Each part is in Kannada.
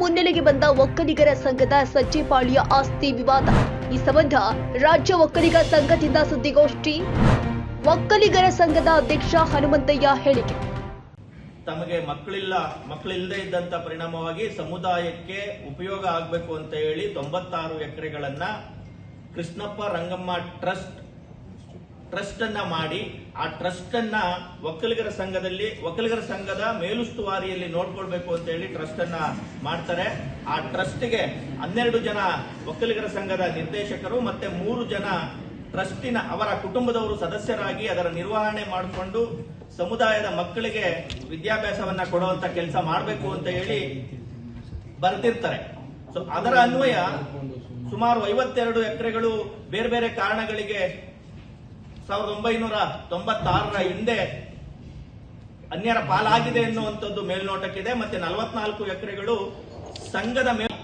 ಮುನ್ನೆಲೆಗೆ ಬಂದ ಒಕ್ಕಲಿಗರ ಸಂಘದ ಸಜ್ಜೆಪಾಳ್ಯ ಆಸ್ತಿ ವಿವಾದ. ಈ ಸಂಬಂಧ ರಾಜ್ಯ ಒಕ್ಕಲಿಗ ಸಂಘದಿಂದ ಸುದ್ದಿಗೋಷ್ಠಿ, ಒಕ್ಕಲಿಗರ ಸಂಘದ ಅಧ್ಯಕ್ಷ ಹನುಮಂತಯ್ಯ ಹೇಳಿಕೆ. ತಮಗೆ ಮಕ್ಕಳಿಲ್ಲ, ಮಕ್ಕಳಿಲ್ಲದೆ ಇದ್ದಂತ ಪರಿಣಾಮವಾಗಿ ಸಮುದಾಯಕ್ಕೆ ಉಪಯೋಗ ಆಗಬೇಕು ಅಂತ ಹೇಳಿ ತೊಂಬತ್ತಾರು ಎಕರೆಗಳನ್ನ ಕೃಷ್ಣಪ್ಪ ರಂಗಮ್ಮ ಟ್ರಸ್ಟ್ ಟ್ರಸ್ಟ್ ಅನ್ನ ಮಾಡಿ, ಆ ಟ್ರಸ್ಟ್ ಅನ್ನ ಒಕ್ಕಲಿಗರ ಸಂಘದಲ್ಲಿ ಒಕ್ಕಲಿಗರ ಸಂಘದ ಮೇಲುಸ್ತುವಾರಿಯಲ್ಲಿ ನೋಡ್ಕೊಳ್ಬೇಕು ಅಂತ ಹೇಳಿ ಟ್ರಸ್ಟ್ ಅನ್ನ ಮಾಡ್ತಾರೆ. ಆ ಟ್ರಸ್ಟ್ಗೆ ಹನ್ನೆರಡು ಜನ ಒಕ್ಕಲಿಗರ ಸಂಘದ ನಿರ್ದೇಶಕರು ಮತ್ತೆ ಮೂರು ಜನ ಟ್ರಸ್ಟಿನ ಅವರ ಕುಟುಂಬದವರು ಸದಸ್ಯರಾಗಿ ಅದರ ನಿರ್ವಹಣೆ ಮಾಡಿಕೊಂಡು ಸಮುದಾಯದ ಮಕ್ಕಳಿಗೆ ವಿದ್ಯಾಭ್ಯಾಸವನ್ನ ಕೊಡುವಂತ ಕೆಲಸ ಮಾಡಬೇಕು ಅಂತ ಹೇಳಿ ಬರ್ತಿರ್ತಾರೆ ಸೊ ಅದರ ಅನ್ವಯ ಸುಮಾರು ಐವತ್ತೆರಡು ಎಕರೆಗಳು ಬೇರೆ ಬೇರೆ ಕಾರಣಗಳಿಗೆ ಸಾವಿರದ ಒಂಬೈನೂರ ತೊಂಬತ್ತಾರರ ಹಿಂದೆ ಅನ್ಯರ ಪಾಲಾಗಿದೆ ಎನ್ನುವಂಥದ್ದು ಮೇಲ್ನೋಟಕ್ಕಿದೆ. ಮತ್ತೆ ನಲವತ್ನಾಲ್ಕು ಎಕರೆಗಳು ಸಂಘದ ಮೇಲೆ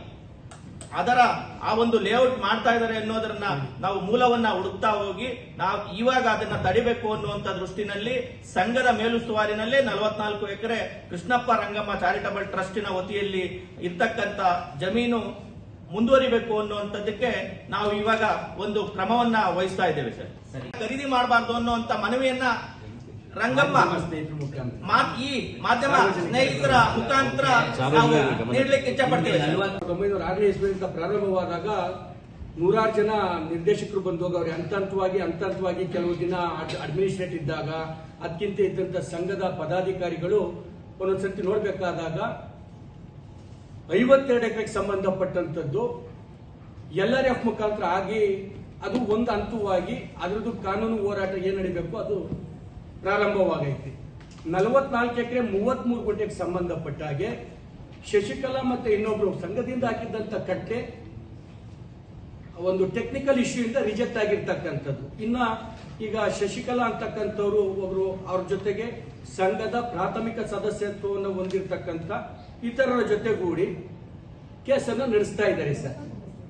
ಅದರ ಆ ಒಂದು ಲೇಔಟ್ ಮಾಡ್ತಾ ಇದ್ದಾರೆ ಅನ್ನೋದನ್ನ ನಾವು ಮೂಲವನ್ನ ಹುಡುಕ್ತಾ ಹೋಗಿ, ನಾವು ಇವಾಗ ಅದನ್ನ ತಡಿಬೇಕು ಅನ್ನುವಂತ ದೃಷ್ಟಿನಲ್ಲಿ ಸಂಘದ ಮೇಲುಸ್ತುವಾರಿನಲ್ಲೇ ನಲವತ್ನಾಲ್ಕು ಎಕರೆ ಕೃಷ್ಣಪ್ಪ ರಂಗಮ್ಮ ಚಾರಿಟಬಲ್ ಟ್ರಸ್ಟಿನ ವತಿಯಲ್ಲಿ ಇರ್ತಕ್ಕಂತ ಜಮೀನು ಮುಂದುವರಿಬೇಕು ಅನ್ನುವಂಥದ್ದಕ್ಕೆ ನಾವು ಇವಾಗ ಒಂದು ಕ್ರಮವನ್ನ ವಹಿಸ್ತಾ ಇದ್ದೇವೆ ಸರ್. ಖರೀದಿ ಮಾಡಬಾರ್ದು ಅನ್ನುವಂತ ಮನವಿಯನ್ನ ರಂಗಮ್ಮ ಮಾ- ಈ ಮಾಧ್ಯಮ ಸ್ನೇಹಿತರ ಮುಖಾಂತರ ನಾವು ನೀಡಲಿಕ್ಕೆ ಇಚ್ಛಪಡ್ತೇವೆ ಪಡ್ತೇವೆ ಸಾವಿರದ ಒಂಬೈನೂರ ಆರನೇ ಇಸ್ವಿಯಿಂದ ಪ್ರಾರಂಭವಾದಾಗ ನೂರಾರು ಜನ ನಿರ್ದೇಶಕರು ಬಂದು ಹೋಗವ್ರೆ ಹಂತ ಹಂತವಾಗಿ ಹಂತ ಹಂತವಾಗಿ ಕೆಲವು ದಿನ ಅಡ್ಮಿನಿಸ್ಟ್ರೇಟ್ ಇದ್ದಾಗ ಅದಕ್ಕಿಂತ ಇದ್ದಂತ ಸಂಘದ ಪದಾಧಿಕಾರಿಗಳು ಒಂದೊಂದ್ಸರ್ತಿ ನೋಡ್ಬೇಕಾದಾಗ ಐವತ್ತೆರಡು ಎಕರೆಗೆ ಸಂಬಂಧಪಟ್ಟಂಥದ್ದು, ಎಲ್ ಆರ್ ಎಫ್ ಮುಖಾಂತರ ಆಗಿ ಅದು ಒಂದು ಹಂತವಾಗಿ ಅದರದ್ದು ಕಾನೂನು ಹೋರಾಟ ಏನ್ ನಡಿಬೇಕು, ಅದು ಪ್ರಾರಂಭವಾಗೈತಿ. ನಲವತ್ನಾಲ್ಕು ಎಕರೆ ಮೂವತ್ಮೂರು ಕೋಟಿಗೆ ಸಂಬಂಧಪಟ್ಟ ಹಾಗೆ ಶಶಿಕಲಾ ಮತ್ತೆ ಇನ್ನೊಬ್ರು ಸಂಘದಿಂದ ಹಾಕಿದ್ದಂಥ ಕಟ್ಟೆ ಒಂದು ಟೆಕ್ನಿಕಲ್ ಇಶ್ಯೂ ಇಂದ ರಿಜೆಕ್ಟ್ ಆಗಿರ್ತಕ್ಕಂಥದ್ದು. ಇನ್ನ ಈಗ ಶಶಿಕಲಾ ಅಂತಕ್ಕಂಥವ್ರು ಒಬ್ರು ಅವ್ರ ಜೊತೆಗೆ ಸಂಘದ ಪ್ರಾಥಮಿಕ ಸದಸ್ಯತ್ವವನ್ನು ಹೊಂದಿರತಕ್ಕಂಥ ಇತರರ ಜೊತೆಗೂಡಿ ಕೇಸನ್ನು ನಡೆಸ್ತಾ ಇದ್ದಾರೆ ಸರ್.